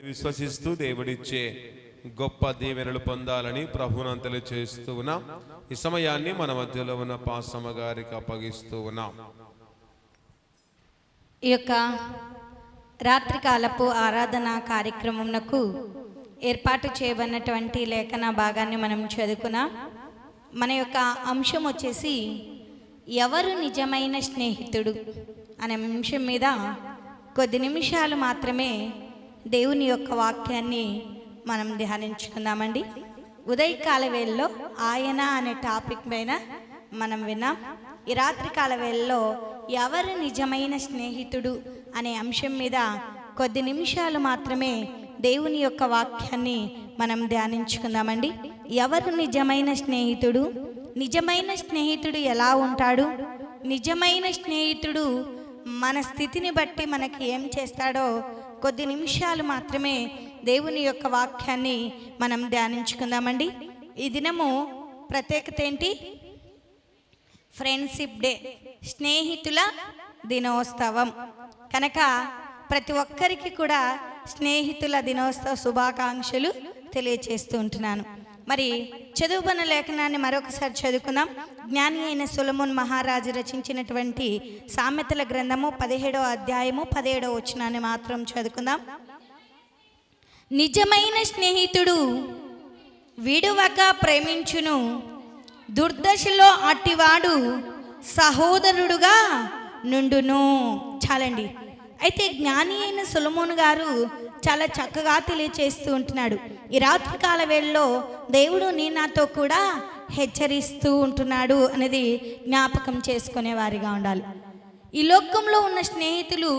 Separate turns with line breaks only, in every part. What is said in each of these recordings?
విశ్వసిస్తూ దేవుడిచ్చే గొప్ప దీవెనలు పొందాలని ప్రభునంతలు తెలియచేస్తూ ఉన్నాం. ఈ సమయాన్ని మన మధ్యలో ఉన్న పాసమ్మ గారికి అప్పగిస్తూ ఉన్నాం.
ఈ యొక్క రాత్రికాలపు ఆరాధన కార్యక్రమంకు ఏర్పాటు చేయబడినటువంటి లేఖన భాగాన్ని మనం చదువుకున్నాం. మన యొక్క అంశం వచ్చేసి ఎవరు నిజమైన స్నేహితుడు? అనే అంశం మీద కొద్ది నిమిషాలు మాత్రమే దేవుని యొక్క వాక్యాన్ని మనం ధ్యానించుకుందామండి. ఉదయకాల వేళలో ఆయన అనే టాపిక్ పైన మనం విన్నాం. ఈ రాత్రికాల వేళలో ఎవరు నిజమైన స్నేహితుడు అనే అంశం మీద కొద్ది నిమిషాలు మాత్రమే దేవుని యొక్క వాక్యాన్ని మనం ధ్యానించుకుందామండి. ఎవరు నిజమైన స్నేహితుడు? నిజమైన స్నేహితుడు ఎలా ఉంటాడు? నిజమైన స్నేహితుడు మన స్థితిని బట్టి మనకి ఏం చేస్తాడో కొద్ది నిమిషాలు మాత్రమే దేవుని యొక్క వాక్యాన్ని మనం ధ్యానించుకుందామండి. ఈ దినము ప్రత్యేకత ఏంటి? ఫ్రెండ్షిప్ డే స్నేహితుల దినోత్సవం. కనుక ప్రతి ఒక్కరికి కూడా స్నేహితుల దినోత్సవ శుభాకాంక్షలు తెలియచేస్తూ ఉంటున్నాను. మరి చదువుకున్న లేఖనాన్ని మరొకసారి చదువుకుందాం. జ్ఞాని అయిన సులమున్ మహారాజు రచించినటువంటి సామెతల గ్రంథము పదిహేడవ అధ్యాయము పదిహేడవ వచనాన్ని మాత్రం చదువుకుందాం. నిజమైన స్నేహితుడు విడువక ప్రేమించును. దుర్దశలో అట్టివాడు సహోదరుడుగా నుండును. చాలండి. అయితే జ్ఞాని అయిన సులమోన్ గారు చాలా చక్కగా తెలియచేస్తూ ఉంటున్నాడు. ఈ రాత్రికాల వేళలో దేవుడు నీ నాతో కూడా హెచ్చరిస్తూ ఉంటున్నాడు అనేది జ్ఞాపకం చేసుకునే వారిగా ఉండాలి. ఈ లోకంలో ఉన్న స్నేహితులు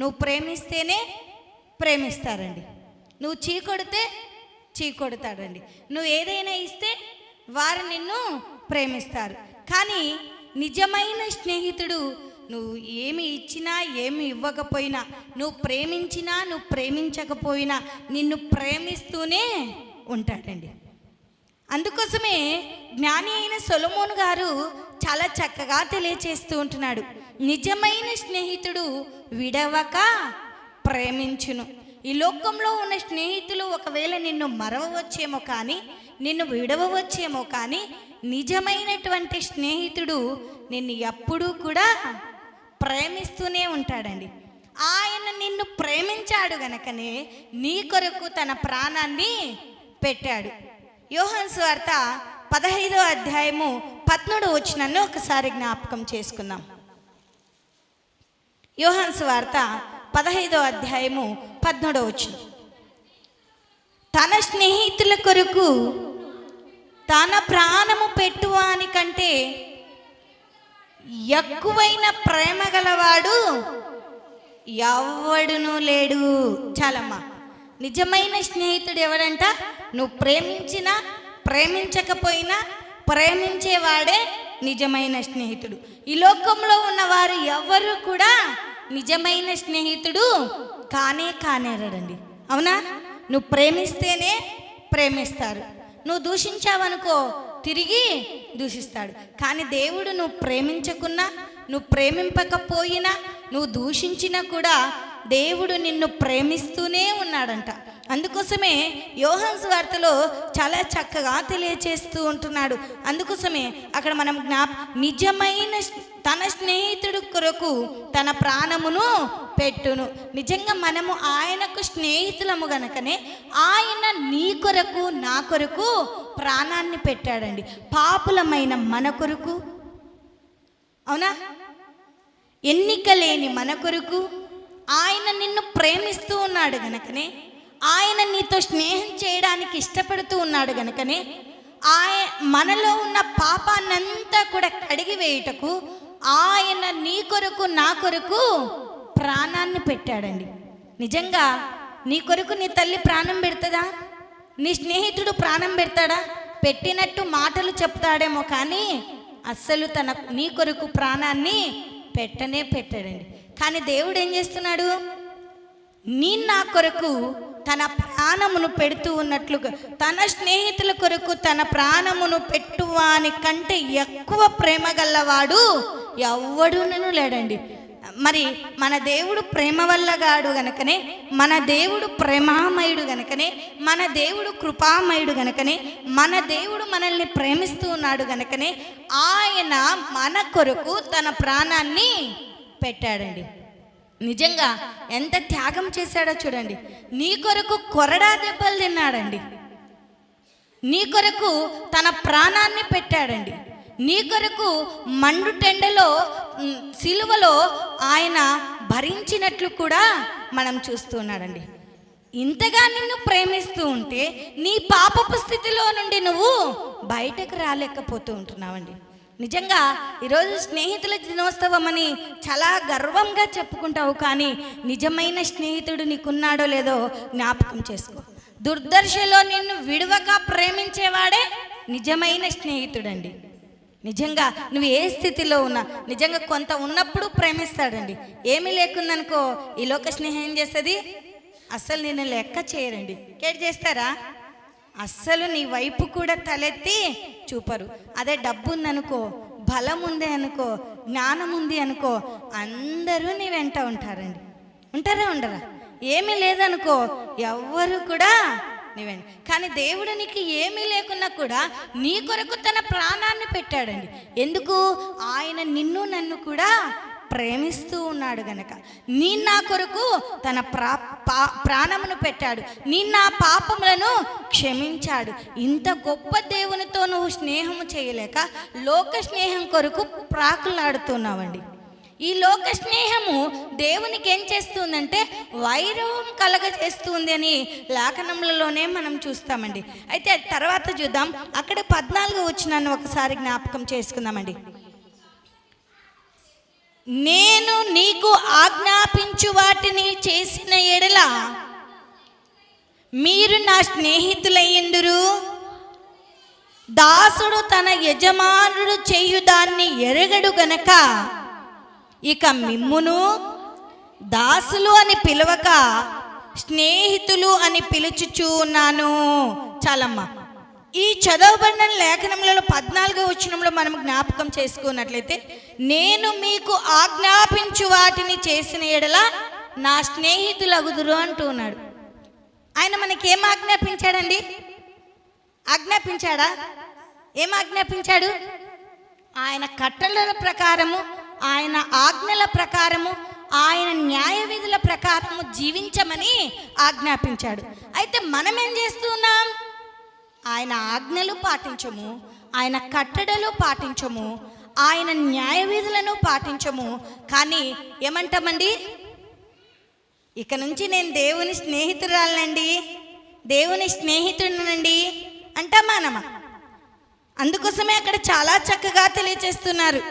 నువ్వు ప్రేమిస్తేనే ప్రేమిస్తారండి. నువ్వు చీకొడితే చీకొడతాడండి నువ్వు ఏదైనా ఇస్తే వారు నిన్ను ప్రేమిస్తారు. కానీ నిజమైన స్నేహితుడు నువ్వు ఏమి ఇచ్చినా ఏమి ఇవ్వకపోయినా నువ్వు ప్రేమించినా నువ్వు ప్రేమించకపోయినా నిన్ను ప్రేమిస్తూనే ఉంటాడండి. అందుకోసమే జ్ఞాని అయిన సొలమోన్ గారు చాలా చక్కగా తెలియచేస్తూ ఉంటున్నాడు. నిజమైన స్నేహితుడు విడవక ప్రేమించును. ఈ లోకంలో ఉన్న స్నేహితులు ఒకవేళ నిన్ను మరవవచ్చేమో కానీ నిన్ను విడవవచ్చేమో కానీ నిజమైనటువంటి స్నేహితుడు నిన్ను ఎప్పుడూ కూడా ప్రేమిస్తూనే ఉంటాడండి. ఆయన నిన్ను ప్రేమించాడు గనకనే నీ కొరకు తన ప్రాణాన్ని పెట్టాడు. యోహన్ స్వార్త పదహైదో అధ్యాయము పద్మూడు వచ్చినన్ను ఒకసారి జ్ఞాపకం చేసుకుందాం. యోహన్ స్వార్త పదహైదో అధ్యాయము పద్మూడో వచ్చిన తన స్నేహితుల కొరకు తన ప్రాణము పెట్టువా ఎక్కువైన ప్రేమ గలవాడు ఎవడును లేడు. చాలమ్మా. నిజమైన స్నేహితుడు ఎవడంట? నువ్వు ప్రేమించినా ప్రేమించకపోయినా ప్రేమించేవాడే నిజమైన స్నేహితుడు. ఈ లోకంలో ఉన్నవారు ఎవరు కూడా నిజమైన స్నేహితుడు కానే కానేరడండి. అవునా? నువ్వు ప్రేమిస్తేనే ప్రేమిస్తారు. నువ్వు దూషించావనుకో తిరిగి దూషిస్తాడు. కానీ దేవుడు నువ్వు ప్రేమించకున్నా నువ్వు ప్రేమింపకపోయినా నువ్వు దూషించినా కూడా దేవుడు నిన్ను ప్రేమిస్తూనే ఉన్నాడంట. అందుకోసమే యోహన్స్ వార్తలో చాలా చక్కగా తెలియచేస్తూ ఉంటున్నాడు. అందుకోసమే అక్కడ మనం జ్ఞాప నిజమైన తన స్నేహితుడు కొరకు తన ప్రాణమును పెట్టును. నిజంగా మనము ఆయనకు స్నేహితులము గనకనే ఆయన నీ కొరకు నా కొరకు ప్రాణాన్ని పెట్టాడండి. పాపులమైన మన కొరకు. అవునా? ఎన్నిక లేని మన కొరకు. ఆయన నిన్ను ప్రేమిస్తూ ఉన్నాడు గనకనే. ఆయన నీతో స్నేహం చేయడానికి ఇష్టపడుతూ ఉన్నాడు గనుకనే ఆయ మనలో ఉన్న పాపాన్నంతా కూడా కడిగి వేయుటకు ఆయన నీ కొరకు నా కొరకు ప్రాణాన్ని పెట్టాడండి. నిజంగా నీ కొరకు నీ తల్లి ప్రాణం పెడుతుందా? నీ స్నేహితుడు ప్రాణం పెడతాడా? పెట్టినట్టు మాటలు చెప్తాడేమో కానీ అస్సలు తన నీ కొరకు ప్రాణాన్ని పెట్టనే పెట్టాడండి. కానీ దేవుడు ఏం చేస్తున్నాడు? నీ నా కొరకు తన ప్రాణమును పెడుతూ ఉన్నట్లుగా తన స్నేహితుల కొరకు తన ప్రాణమును పెట్టువాని కంటే ఎక్కువ ప్రేమ గల్లవాడు ఎవ్వడూనూ లేడండి. మరి మన దేవుడు ప్రేమ వల్లగాడు గనకనే మన దేవుడు ప్రేమామయుడు గనకనే మన దేవుడు కృపామయుడు గనకనే మన దేవుడు మనల్ని ప్రేమిస్తూ ఉన్నాడు గనకనే ఆయన మన కొరకు తన ప్రాణాన్ని పెట్టాడండి. నిజంగా ఎంత త్యాగం చేశాడో చూడండి. నీ కొరకు కొరడా దెబ్బలు తిన్నాడండి. నీ కొరకు తన ప్రాణాన్ని పెట్టాడండి. నీ కొరకు మండు టెండలో సిలువలో ఆయన భరించినట్లు కూడా మనం చూస్తున్నాడండి ఇంతగా నిన్ను ప్రేమిస్తూ ఉంటే నీ పాపపు స్థితిలో నుండి నువ్వు బయటకు రాలేకపోతూ ఉంటున్నావండి. నిజంగా ఈరోజు స్నేహితుల దినోత్సవం అని చాలా గర్వంగా చెప్పుకుంటావు కానీ నిజమైన స్నేహితుడు నీకున్నాడో లేదో జ్ఞాపకం చేసుకో. దుర్దర్శలో నిన్ను విడువక ప్రేమించేవాడే నిజమైన స్నేహితుడండి. నిజంగా నువ్వు ఏ స్థితిలో ఉన్నా నిజంగా కొంత ఉన్నప్పుడు ప్రేమిస్తాడండి. ఏమీ లేకుందనుకో ఈ లోక స్నేహం ఏం చేస్తుంది? అస్సలు నిన్ను లెక్క చేయరండి. కేట్ చేస్తారా? అస్సలు నీ వైపు కూడా తలెత్తి చూపరు. అదే డబ్బు ఉందనుకో బలం ఉంది అనుకో జ్ఞానం ఉంది అనుకో అందరూ నీ వెంట ఉంటారండి. ఉంటారా ఉండరా? ఏమీ లేదనుకో ఎవ్వరు కూడా నీ వెంట. కానీ దేవుడు నీకు ఏమీ లేకున్నా కూడా నీ కొరకు తన ప్రాణాన్ని పెట్టాడండి. ఎందుకు? ఆయన నిన్ను నన్ను కూడా ప్రేమిస్తూ ఉన్నాడు గనక. నీ నా కొరకు తన ప్రా పా- ప్రాణమును పెట్టాడు. నీ నా పాపములను క్షమించాడు. ఇంత గొప్ప దేవునితో నువ్వు స్నేహము చేయలేక లోక స్నేహం కొరకు ప్రాకులాడుతున్నావండి. ఈ లోక స్నేహము దేవునికి ఏం చేస్తుందంటే వైరవం కలగజేస్తుంది అని లేఖనములలోనే మనం చూస్తామండి. అయితే తర్వాత చూద్దాం. అక్కడ పద్నాలుగు వచ్చినాను ఒకసారి జ్ఞాపకం చేసుకుందామండి. నేను నీకు ఆజ్ఞాపించు వాటిని చేసిన ఎడల మీరు నా స్నేహితులయ్యందురు. దాసుడు తన యజమానుడు చేయు దాన్ని ఎరగడు గనక ఇక మిమ్మును దాసులు అని పిలవక స్నేహితులు అని పిలుచుచూ ఉన్నాను. చాలమ్మా. ఈ చదవబడిన లేఖనంలో పద్నాలుగో వచనంలో మనం జ్ఞాపకం చేసుకున్నట్లయితే నేను మీకు ఆజ్ఞాపించు వాటిని చేసిన ఎడల నా స్నేహితులగుదురు అంటూ ఉన్నాడు. ఆయన మనకి ఏం ఆజ్ఞాపించాడండి? ఆజ్ఞాపించాడా? ఏం ఆజ్ఞాపించాడు? ఆయన కట్టడల ప్రకారము ఆయన ఆజ్ఞల ప్రకారము ఆయన న్యాయ విధుల ప్రకారము జీవించమని ఆజ్ఞాపించాడు. అయితే మనం ఏం చేస్తున్నాం ఆయన ఆజ్ఞలు పాటించము ఆయన కట్టడలు పాటించము ఆయన న్యాయ విధులను పాటించము. కానీ ఏమంటామండి? ఇక నుంచి నేను దేవుని స్నేహితురాలనండి. దేవుని స్నేహితుడినండి అంటామానమా అందుకోసమే అక్కడ చాలా చక్కగా తెలియచేస్తున్నారు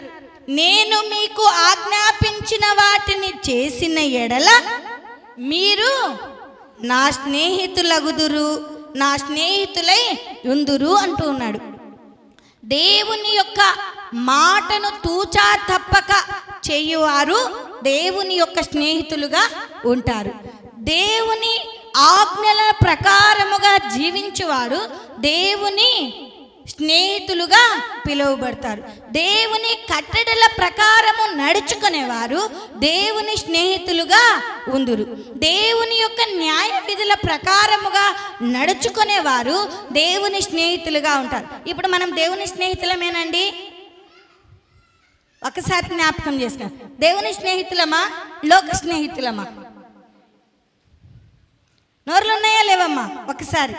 నేను మీకు ఆజ్ఞాపించిన వాటిని చేసిన ఎడల మీరు నా స్నేహితులగుదురు. నా స్నేహితులై ఉందురు అంటూ ఉన్నాడు దేవుని యొక్క మాటను తూచా తప్పక చేయువారు దేవుని యొక్క స్నేహితులుగా ఉంటారు. దేవుని ఆజ్ఞల ప్రకారముగా జీవించేవారు దేవుని స్నేహితులుగా పిలువబడతారు. దేవుని కట్టడల ప్రకారము నడుచుకునేవారు దేవుని స్నేహితులుగా ఉందురు. దేవుని యొక్క న్యాయ విధుల ప్రకారముగా నడుచుకునేవారు దేవుని స్నేహితులుగా ఉంటారు. ఇప్పుడు మనం దేవుని స్నేహితులమేనండి? ఒకసారి జ్ఞాపకం చేసుకున్నాం దేవుని స్నేహితులమా? లోక స్నేహితులమా? నోర్లు ఉన్నాయా లేవమ్మా? ఒకసారి.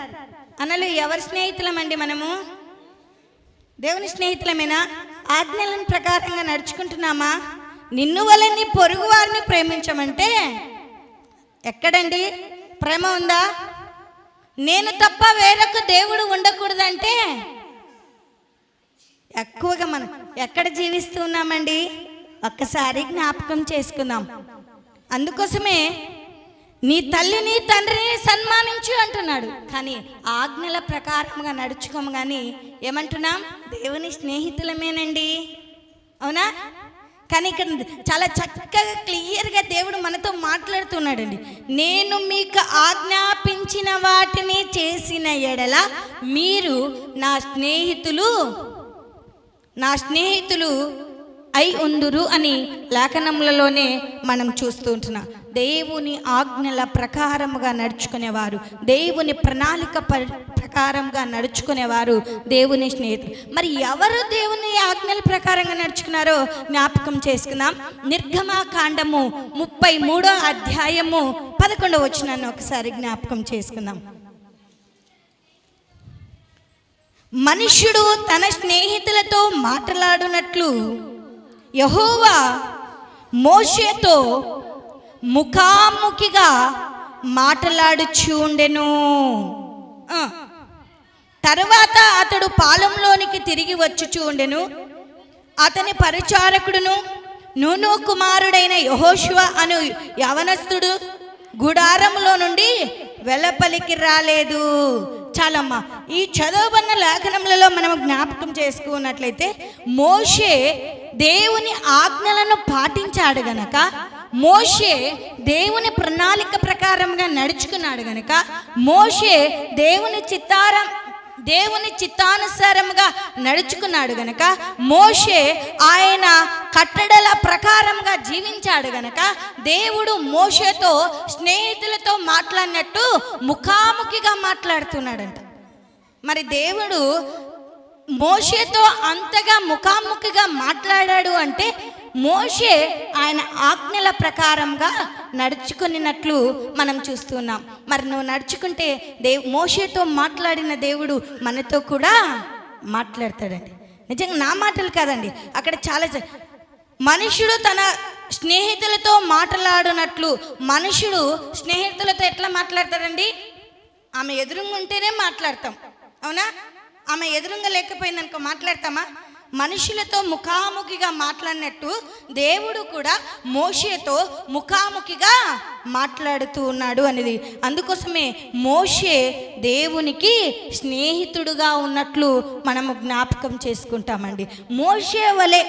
అనలు ఎవరి స్నేహితులమండి మనము? దేవుని స్నేహితులమేనా ఆజ్ఞలను ప్రకారంగా నడుచుకుంటున్నామా? నిన్ను వలని పొరుగు వారిని ప్రేమించమంటే ఎక్కడండి? ప్రేమ ఉందా? నేను తప్ప వేరొక దేవుడు ఉండకూడదంటే ఎక్కువగా మనం ఎక్కడ జీవిస్తున్నామండి ఒక్కసారి జ్ఞాపకం చేసుకుందాం. అందుకోసమే నీ తల్లిని తండ్రిని సన్మానించు అంటున్నాడు. కానీ ఆజ్ఞల ప్రకారంగా నడుచుకోము కానీ ఏమంటున్నాం? దేవుని స్నేహితులమేనండి. అవునా? కానీ ఇక్కడ చాలా చక్కగా క్లియర్గా దేవుడు మనతో మాట్లాడుతున్నాడండి. నేను మీకు ఆజ్ఞాపించిన వాటిని చేసిన ఎడల మీరు నా స్నేహితులు నా స్నేహితులు అయి ఉందురు అని లేఖనములలోనే మనం చూస్తూ ఉంటున్నాం. దేవుని ఆజ్ఞల ప్రకారముగా నడుచుకునేవారు దేవుని ప్రణాళిక ప్రకారంగా నడుచుకునేవారు దేవుని స్నేహితులు. మరి ఎవరు దేవుని ఆజ్ఞల ప్రకారంగా నడుచుకున్నారో జ్ఞాపకం చేసుకుందాం. నిర్గమాకాండము ముప్పై మూడో అధ్యాయము పదకొండవ వచ్చినాను ఒకసారి జ్ఞాపకం చేసుకుందాం. మనుష్యుడు తన స్నేహితులతో మాట్లాడునట్లు యహోవా మోషేతో ముఖాముఖిగా మాట్లాడుచు ఉండెను. తర్వాత అతడు పాలెంలోనికి తిరిగి వచ్చుచూ ఉండెను. అతని పరిచారకుడును నూను కుమారుడైన యహోశివ అను యవనస్తుడు గుడారంలో నుండి వెలపలికి రాలేదు. చాలమ్మా ఈ చదవబన్న లేఖనములలో మనం జ్ఞాపకం చేసుకున్నట్లయితే మోషే దేవుని ఆజ్ఞలను పాటించాడు గనక మోషే దేవుని ప్రణాళిక ప్రకారంగా నడుచుకున్నాడు గనక మోషే దేవుని చిత్తారం దేవుని చిత్తానుసారముగా నడుచుకున్నాడు గనక మోషే ఆయన కట్టడల ప్రకారంగా జీవించాడు గనక దేవుడు మోషేతో స్నేహితులతో మాట్లాడినట్టు ముఖాముఖిగా మాట్లాడుతున్నాడంట. మరి దేవుడు మోషేతో అంతగా ముఖాముఖిగా మాట్లాడాడు అంటే మోషే ఆయన ఆజ్ఞల ప్రకారంగా నడుచుకున్నట్లు మనం చూస్తున్నాం. మరి నువ్వు నడుచుకుంటే దేవ్ మోషేతో మాట్లాడిన దేవుడు మనతో కూడా మాట్లాడతాడండి. నిజంగా నా మాటలు కాదండి. అక్కడ చాలా జ- మనుషుడు తన స్నేహితులతో మాట్లాడినట్లు మనుషుడు స్నేహితులతో ఎట్లా మాట్లాడతాడండి? ఆమె ఎదురుగా ఉంటేనే మాట్లాడతాం. అవునా? ఆమె ఎదురుగా లేకపోయిందనుకో మాట్లాడతామా? మనుషులతో ముఖాముఖిగా మాట్లాడినట్టు దేవుడు కూడా మోషేతో ముఖాముఖిగా మాట్లాడుతూ ఉన్నాడు అనేది. అందుకోసమే మోషే దేవునికి స్నేహితుడుగా ఉన్నట్లు మనము జ్ఞాపకం చేసుకుంటామండి. మోషే వలె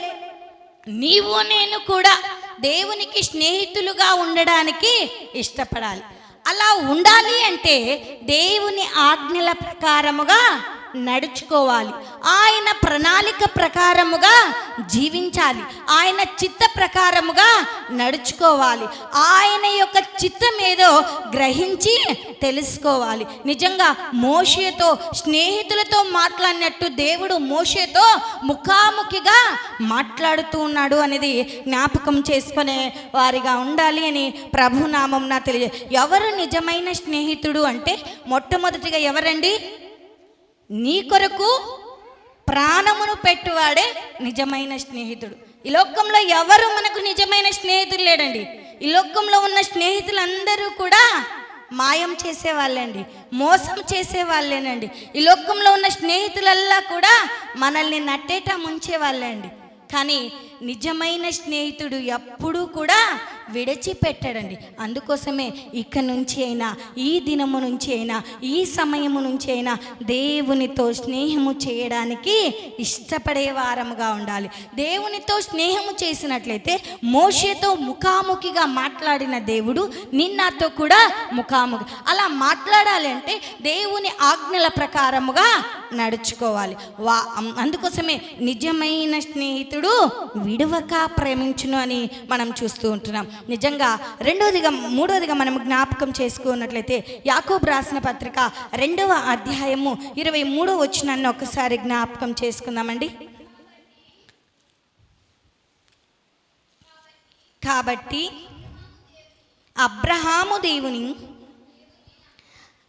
నీవు నేను కూడా దేవునికి స్నేహితులుగా ఉండడానికి ఇష్టపడాలి. అలా ఉండాలి అంటే దేవుని ఆజ్ఞల ప్రకారముగా నడుచుకోవాలి. ఆయన ప్రణాళిక ప్రకారముగా జీవించాలి. ఆయన చిత్త ప్రకారముగా నడుచుకోవాలి. ఆయన యొక్క చిత్తం ఏదో గ్రహించి తెలుసుకోవాలి. నిజంగా మోషేతో స్నేహితులతో మాట్లాడినట్టు దేవుడు మోషేతో ముఖాముఖిగా మాట్లాడుతూ ఉన్నాడు అనేది జ్ఞాపకం చేసుకునే వారిగా ఉండాలి అని ప్రభునామం నా తెలియ ఎవరు నిజమైన స్నేహితుడు అంటే మొట్టమొదటిగా ఎవరండి? నీ కొరకు ప్రాణమును పెట్టువాడే నిజమైన స్నేహితుడు. ఈ లోకంలో ఎవరు మనకు నిజమైన స్నేహితులు లేడండి? ఈ లోకంలో ఉన్న స్నేహితులందరూ కూడా మాయం చేసే వాళ్ళండి మోసం చేసే వాళ్ళేనండి ఈ లోకంలో ఉన్న స్నేహితులల్లా కూడా మనల్ని నట్టేట ముంచేవాళ్ళండి. కానీ నిజమైన స్నేహితుడు ఎప్పుడూ కూడా విడిచిపెట్టడండి. అందుకోసమే ఇక నుంచి అయినా ఈ దినము నుంచి అయినా ఈ సమయము నుంచి అయినా దేవునితో స్నేహము చేయడానికి ఇష్టపడే వారముగా ఉండాలి. దేవునితో స్నేహము చేసినట్లయితే మోషేతో ముఖాముఖిగా మాట్లాడిన దేవుడు నిన్నతో కూడా ముఖాముఖి. అలా మాట్లాడాలి అంటే దేవుని ఆజ్ఞల ప్రకారముగా నడుచుకోవాలి. వా అందుకోసమే నిజమైన స్నేహితుడు విడవక ప్రేమించును అని మనం చూస్తూ ఉంటున్నాం. నిజంగా రెండోదిగా మూడోదిగా మనం జ్ఞాపకం చేసుకున్నట్లయితే యాకోబు రాసిన పత్రిక రెండవ అధ్యాయము ఇరవై మూడో వచ్చినాన్ని ఒకసారి జ్ఞాపకం చేసుకుందామండి. కాబట్టి అబ్రహాము దేవుని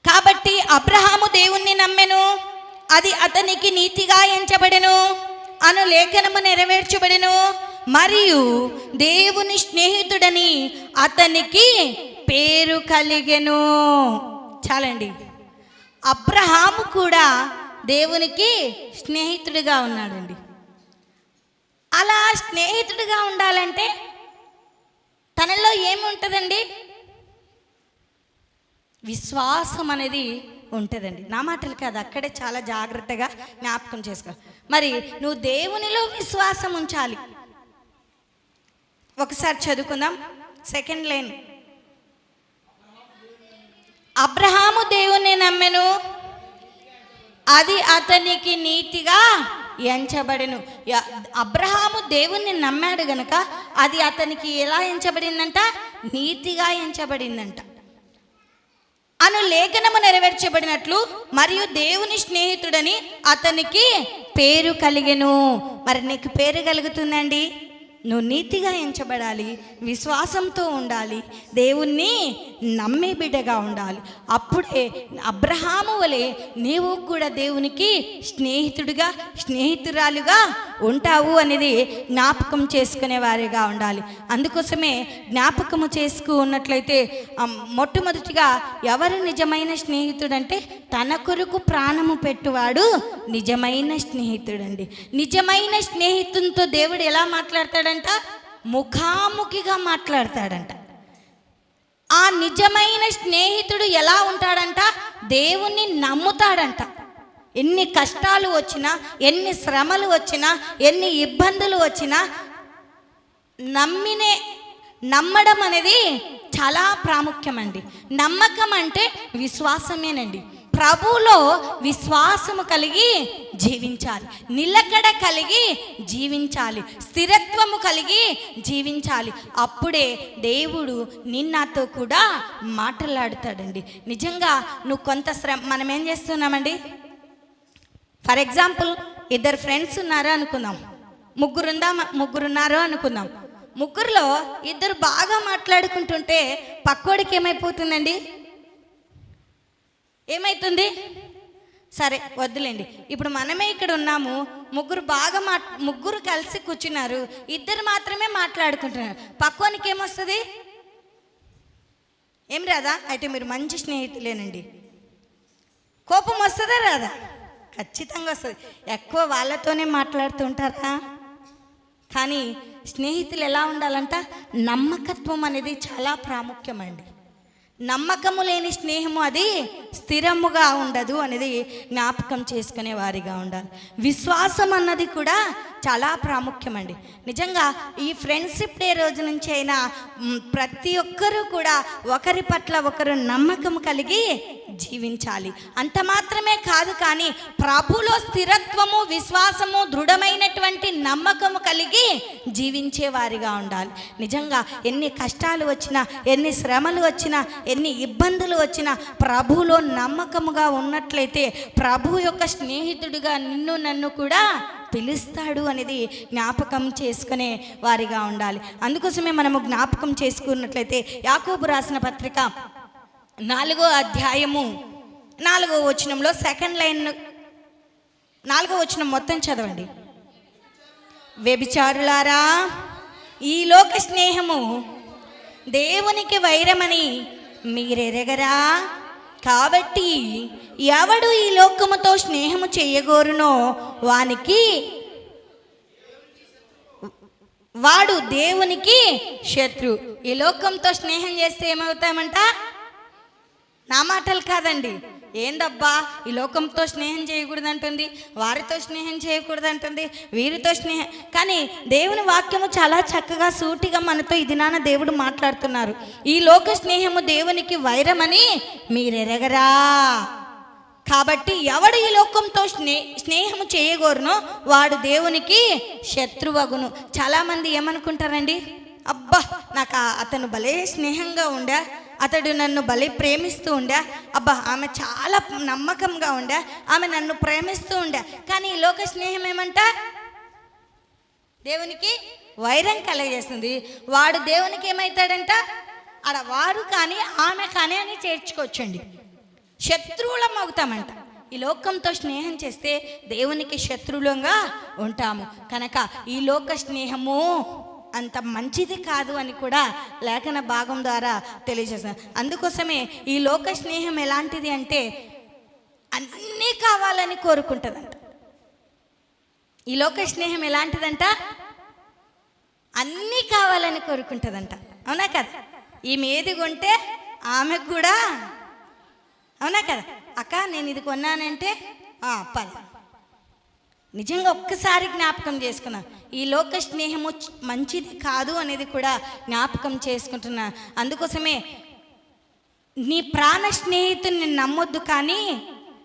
కాబట్టి అబ్రహాము దేవుణ్ణి నమ్మెను అది అతనికి నీతిగా ఎంచబడెను అను లేఖనము నెరవేర్చబడెను మరియు దేవుని స్నేహితుడని అతనికి పేరు కలిగెను. చాలండి. అబ్రహాము కూడా దేవునికి స్నేహితుడిగా ఉన్నాడండి. అలా స్నేహితుడిగా ఉండాలంటే తనలో ఏముంటుందండి? విశ్వాసం అనేది ఉంటుందండి. నా మాటలు కాదు అక్కడే చాలా జాగ్రత్తగా జ్ఞాపకం చేసుకో. మరి నువ్వు దేవునిలో విశ్వాసం ఉంచాలి. ఒకసారి చదువుకుందాం. సెకండ్ లైన్ అబ్రహాము దేవుని నమ్మెను. అది అతనికి నీతిగా ఎంచబడెను. అబ్రహాము దేవుణ్ణి నమ్మాడు గనక అది అతనికి ఎలా ఎంచబడిందంట? నీతిగా ఎంచబడిందంట. అను లేఖనము నెరవేర్చబడినట్లు మరియు దేవుని స్నేహితుడని అతనికి పేరు కలిగెను. మరి నీకు పేరు కలుగుతుందండి? నువ్వు నీతిగా ఎంచబడాలి విశ్వాసంతో ఉండాలి దేవుణ్ణి నమ్మే బిడ్డగా ఉండాలి. అప్పుడే అబ్రహాము వలె నీవు కూడా దేవునికి స్నేహితుడిగా స్నేహితురాలుగా ఉంటావు అనేది జ్ఞాపకం చేసుకునే వారిగా ఉండాలి. అందుకోసమే జ్ఞాపకము చేసుకు ఉన్నట్లయితే మొట్టమొదటిగా ఎవరు నిజమైన స్నేహితుడంటే తన కొరకు ప్రాణము పెట్టువాడు నిజమైన స్నేహితుడండి. నిజమైన స్నేహితునితో దేవుడు ఎలా మాట్లాడతాడంట? ముఖాముఖిగా మాట్లాడతాడంట. ఆ నిజమైన స్నేహితుడు ఎలా ఉంటాడంట? దేవుణ్ణి నమ్ముతాడంట. ఎన్ని కష్టాలు వచ్చినా ఎన్ని శ్రమలు వచ్చినా ఎన్ని ఇబ్బందులు వచ్చినా నమ్మినే నమ్మడం అనేది చాలా ప్రాముఖ్యమండి. నమ్మకం అంటే విశ్వాసమేనండి. ప్రభులో విశ్వాసము కలిగి జీవించాలి. నిలకడ కలిగి జీవించాలి. స్థిరత్వము కలిగి జీవించాలి. అప్పుడే దేవుడు నిన్నతో కూడా మాట్లాడుతాడండి. నిజంగా నువ్వు కొంత శ్రమ మనం ఏం చేస్తున్నామండి? ఫర్ ఎగ్జాంపుల్ ఇద్దరు ఫ్రెండ్స్ ఉన్నారు అనుకుందాం. ముగ్గురుందా ముగ్గురున్నారు అనుకుందాం. ముగ్గురులో ఇద్దరు బాగా మాట్లాడుకుంటుంటే పక్కోడికి ఏమైపోతుందండి? ఏమవుతుంది సరే వద్దులేండి. ఇప్పుడు మనమే ఇక్కడ ఉన్నాము. ముగ్గురు బాగా మా ముగ్గురు కలిసి కూర్చున్నారు. ఇద్దరు మాత్రమే మాట్లాడుకుంటున్నారు. పక్వానికి ఏమొస్తుంది? ఏం రాదా అయితే మీరు మంచి స్నేహితులేనండి. కోపం వస్తుందా రాదా ఖచ్చితంగా వస్తుంది. ఎక్కువ వాళ్ళతోనే మాట్లాడుతుంటారా? కానీ స్నేహితులు ఎలా ఉండాలంట? నమ్మకత్వం అనేది చాలా ప్రాముఖ్యమండి. నమ్మకము లేని స్నేహము అది స్థిరముగా ఉండదు అనేది జ్ఞాపకం చేసుకునే వారిగా ఉండాలి. విశ్వాసం అన్నది కూడా చాలా ప్రాముఖ్యమండి. నిజంగా ఈ ఫ్రెండ్షిప్ డే రోజు నుంచి అయినా ప్రతి ఒక్కరూ కూడా ఒకరి పట్ల ఒకరు నమ్మకం కలిగి జీవించాలి. అంత మాత్రమే కాదు కానీ ప్రభులో స్థిరత్వము విశ్వాసము దృఢమైనటువంటి నమ్మకము కలిగి జీవించే వారిగా ఉండాలి. నిజంగా ఎన్ని కష్టాలు వచ్చినా ఎన్ని శ్రమలు వచ్చినా ఎన్ని ఇబ్బందులు వచ్చినా ప్రభులో నమ్మకముగా ఉన్నట్లయితే ప్రభు యొక్క స్నేహితుడిగా నిన్ను నన్ను కూడా పిలుస్తాడు అనేది జ్ఞాపకం చేసుకునే వారిగా ఉండాలి. అందుకోసమే మనము జ్ఞాపకం చేసుకున్నట్లయితే యాకోబు రాసిన పత్రిక నాలుగో అధ్యాయము నాలుగో వచనంలో సెకండ్ లైన్ నాలుగో వచనం మొత్తం చదవండి. వ్యభిచారులారా ఈ లోక స్నేహము దేవునికి వైరమని మీరెరగరా? కాబట్టి ఎవడు ఈ లోకముతో స్నేహము చేయగోరునో వానికి వాడు దేవునికి శత్రు. ఈ లోకంతో స్నేహం చేస్తే ఏమవుతామంట? నా మాటలు కాదండి. ఏందబ్బా? ఈ లోకంతో స్నేహం చేయకూడదు అంటుంది వారితో స్నేహం చేయకూడదు అంటుంది వీరితో స్నేహం. కానీ దేవుని వాక్యము చాలా చక్కగా సూటిగా మనతో ఇది నాన్న దేవుడు మాట్లాడుతున్నారు. ఈ లోక స్నేహము దేవునికి వైరమని మీరెరగరా? కాబట్టి ఎవడు ఈ లోకంతో స్నే స్నేహము చేయగోరునో వాడు దేవునికి శత్రువగును. చాలామంది ఏమనుకుంటారండి? అబ్బా నాకు అతను భలే స్నేహంగా ఉండా. అతడు నన్ను భలే ప్రేమిస్తూ ఉండే. అబ్బా ఆమె చాలా నమ్మకంగా ఉండే. ఆమె నన్ను ప్రేమిస్తూ ఉండే. కానీ ఈ లోక స్నేహం ఏమంట దేవునికి వైరం కలగజేస్తుంది. వాడు దేవునికి ఏమవుతాడంట ఆడ వారు కానీ ఆమె కానీ అని చేర్చుకోవచ్చండి. శత్రువులం అవుతామంట. ఈ లోకంతో స్నేహం చేస్తే దేవునికి శత్రువులంగా ఉంటాము. కనుక ఈ లోక స్నేహము అంత మంచిది కాదు అని కూడా లేఖన భాగం ద్వారా తెలియజేస్తాను అందుకోసమే ఈ లోక స్నేహం ఎలాంటిది అంటే అన్నీ కావాలని కోరుకుంటుందంట. ఈ లోక స్నేహం ఎలాంటిదంట? అన్నీ కావాలని కోరుకుంటుందంట. అవునా కదా? ఈమె ఏది కొంటే ఆమెకు కూడా. అవునా కదా? అక్క నేను ఇది కొన్నానంటే "ఆ, పద. నిజంగా ఒక్కసారి జ్ఞాపకం చేసుకున్నా. ఈ లోక స్నేహము మంచిది కాదు అనేది కూడా జ్ఞాపకం చేసుకుంటున్నా. అందుకోసమే నీ ప్రాణ స్నేహితుడిని నమ్మొద్దు కానీ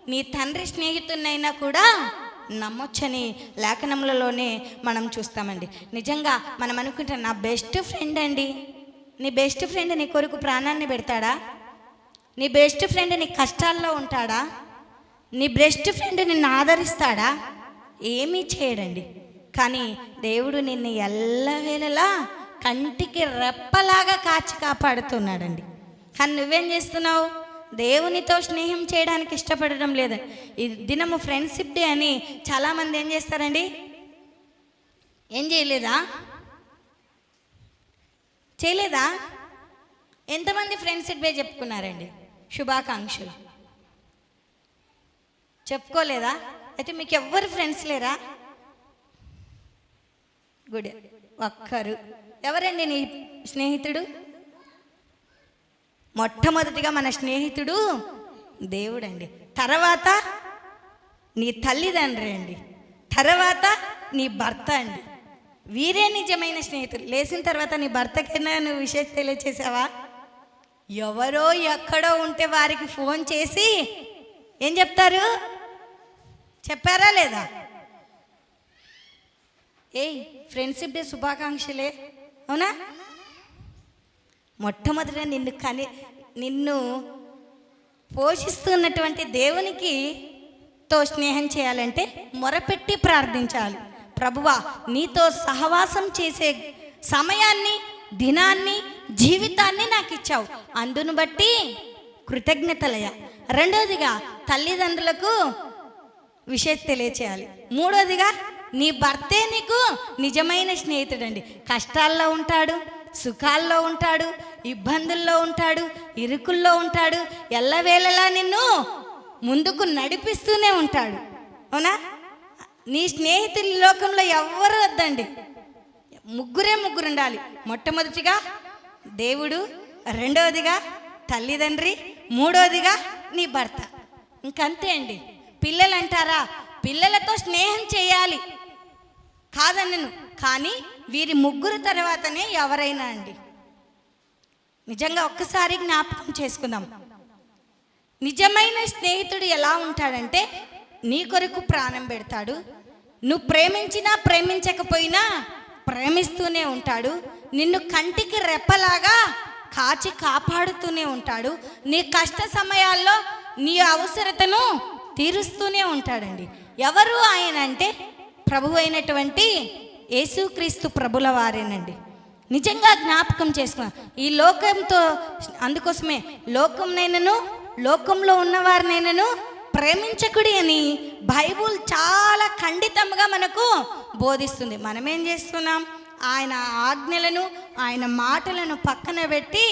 నీ తండ్రి స్నేహితుడినైనా కూడా నమ్మొచ్చని లేఖనములలోనే మనం చూస్తామండి. నిజంగా మనం అనుకుంటే నా బెస్ట్ ఫ్రెండ్ అండి. నీ బెస్ట్ ఫ్రెండ్ నీ కొరకు ప్రాణాన్ని పెడతాడా? నీ బెస్ట్ ఫ్రెండ్ నీ కష్టాల్లో ఉంటాడా? నీ బెస్ట్ ఫ్రెండ్ నిన్ను ఆదరిస్తాడా? ఏమీ చేయడండి. కానీ దేవుడు నిన్ను ఎల్లవేళలా కంటికి రెప్పలాగా కాచి కాపాడుతున్నాడండి. కానీ నువ్వేం చేస్తున్నావు? దేవునితో స్నేహం చేయడానికి ఇష్టపడడం లేదు. ఈ దినము ఫ్రెండ్షిప్ డే అని చాలామంది ఏం చేస్తారండి? ఏం చేయలేదా? చేయలేదా? ఎంతమంది ఫ్రెండ్షిప్ డే చెప్పుకున్నారండి? శుభాకాంక్షలు. చెప్పుకోలేదా? అయితే మీకు ఎవ్వరు ఫ్రెండ్స్ లేరా? గుడ్. ఒక్కరు. ఎవరండి నీ స్నేహితుడు? మొట్టమొదటిగా మన స్నేహితుడు దేవుడండి. తర్వాత నీ తల్లిదండ్రి అండి. తర్వాత నీ భర్త అండి. వీరే నిజమైన స్నేహితులు. లేచిన తర్వాత నీ భర్తకైనా నువ్వు విషయం తెలియచేసావా? ఎవరో ఎక్కడో ఉంటే వారికి ఫోన్ చేసి ఏం చెప్తారు? చెప్పారా లేదా? ఏయ్ ఫ్రెండ్షిప్ డే శుభాకాంక్షలే. అవునా? మొట్టమొదట నిన్ను కని నిన్ను పోషిస్తున్నటువంటి దేవునికి తో స్నేహం చేయాలంటే మొరపెట్టి ప్రార్థించాలి. ప్రభువా నీతో సహవాసం చేసే సమయాన్ని దినాన్ని జీవితాన్ని నాకు ఇచ్చావు. అందును బట్టి కృతజ్ఞతలయ. రెండోదిగా తల్లిదండ్రులకు విషయం తెలియచేయాలి. మూడోదిగా నీ భర్తే నీకు నిజమైన స్నేహితుడండి. కష్టాల్లో ఉంటాడు సుఖాల్లో ఉంటాడు ఇబ్బందుల్లో ఉంటాడు ఇరుకుల్లో ఉంటాడు ఎల్లవేళలా నిన్ను ముందుకు నడిపిస్తూనే ఉంటాడు. అవునా? నీ స్నేహితుల లోకంలో ఎవ్వరు వద్దండి. ముగ్గురే ముగ్గురు ఉండాలి మొట్టమొదటిగా దేవుడు రెండవదిగా తల్లిదండ్రి మూడవదిగా నీ భర్త. ఇంకంతే అండి. పిల్లలు అంటారా పిల్లలతో స్నేహం చేయాలి. కాదన్నను కానీ వీరి ముగ్గురు తర్వాతనే ఎవరైనా అండి. నిజంగా ఒక్కసారి జ్ఞాపకం చేసుకుందాం. నిజమైన స్నేహితుడు ఎలా ఉంటాడంటే నీ కొరకు ప్రాణం పెడతాడు. నువ్వు ప్రేమించినా ప్రేమించకపోయినా ప్రేమిస్తూనే ఉంటాడు. నిన్ను కంటికి రెప్పలాగా కాచి కాపాడుతూనే ఉంటాడు. నీ కష్ట సమయాల్లో నీ అవసరతను తీరుస్తూనే ఉంటాడండి. ఎవరు ఆయన అంటే ప్రభు అయినటువంటి యేసుక్రీస్తు ప్రభుల వారేనండి. నిజంగా జ్ఞాపకం చేసుకున్నా ఈ లోకంతో అందుకోసమే లోకంనైనను లోకంలో ఉన్నవారినైనను ప్రేమించకుడి అని బైబుల్ చాలా ఖండితంగా మనకు బోధిస్తుంది. మనం ఏం చేస్తున్నాం? ఆయన ఆజ్ఞలను ఆయన మాటలను పక్కన పెట్టి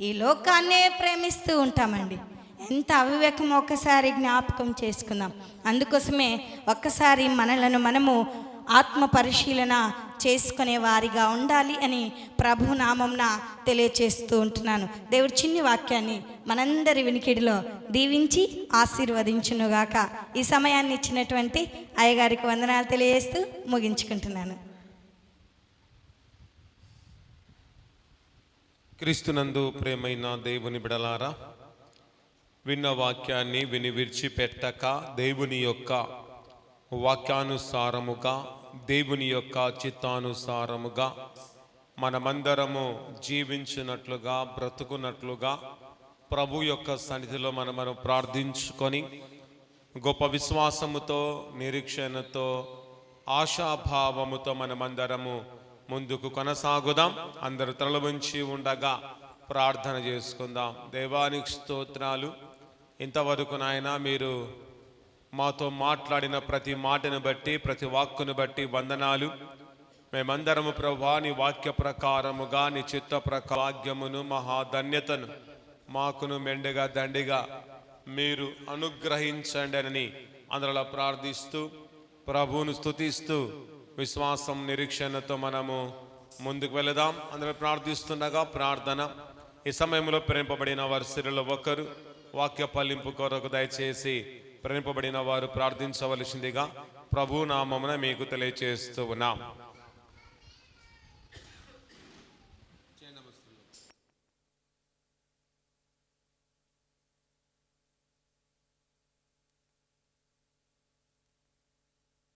ఈ లోకాన్నే ప్రేమిస్తూ ఉంటామండి. ఎంత అవివేకం ఒక్కసారి జ్ఞాపకం చేసుకుందాం. అందుకోసమే ఒక్కసారి మనలను మనము ఆత్మ పరిశీలన చేసుకునే వారిగా ఉండాలి అని ప్రభునామంన తెలియచేస్తూ ఉంటున్నాను. దేవుడు చిన్ని వాక్యాన్ని మనందరి వినికిడిలో దీవించి ఆశీర్వదించునుగాక. ఈ సమయాన్ని ఇచ్చినటువంటి అయ్యగారికి వందనాలు తెలియజేస్తూ ముగించుకుంటున్నాను.
క్రీస్తునందు ప్రేమైన దేవుని బిడలారా విన్న వాక్యాన్ని విని విడిచిపెట్టక దేవుని యొక్క వాక్యానుసారముగా దేవుని యొక్క చిత్తానుసారముగా మనమందరము జీవించినట్లుగా బ్రతుకున్నట్లుగా ప్రభు యొక్క సన్నిధిలో మనం మనం ప్రార్థించుకొని గొప్ప విశ్వాసముతో నిరీక్షణతో ఆశాభావముతో మనమందరము ముందుకు కొనసాగుదాం. అందరు తలవంచి ఉండగా ప్రార్థన చేసుకుందాం. దేవానికి స్తోత్రాలు. ఇంతవరకు నాయన మీరు మాతో మాట్లాడిన ప్రతి మాటను బట్టి ప్రతి వాక్కును బట్టి వందనాలు. మేమందరము ప్రభా నీ వాక్య ప్రకారముగా నీ చిత్త ప్రకాగ్యమును మహాధన్యతను మాకును మెండుగా దండిగా మీరు అనుగ్రహించండి అని అందరిలో ప్రార్థిస్తూ ప్రభువును స్థుతిస్తూ విశ్వాసం నిరీక్షణతో మనము ముందుకు వెళదాం. అందరూ ప్రార్థిస్తుండగా ప్రార్థన. ఈ సమయంలో ప్రేమింపబడిన వారి సిరులో ఒకరు. వాక్య పల్లింపు కొరకు దయచేసి ప్రణింపబడిన వారు ప్రార్థించవలసిందిగా ప్రభునామమున మీకు తెలియచేస్తూ ఉన్నాం.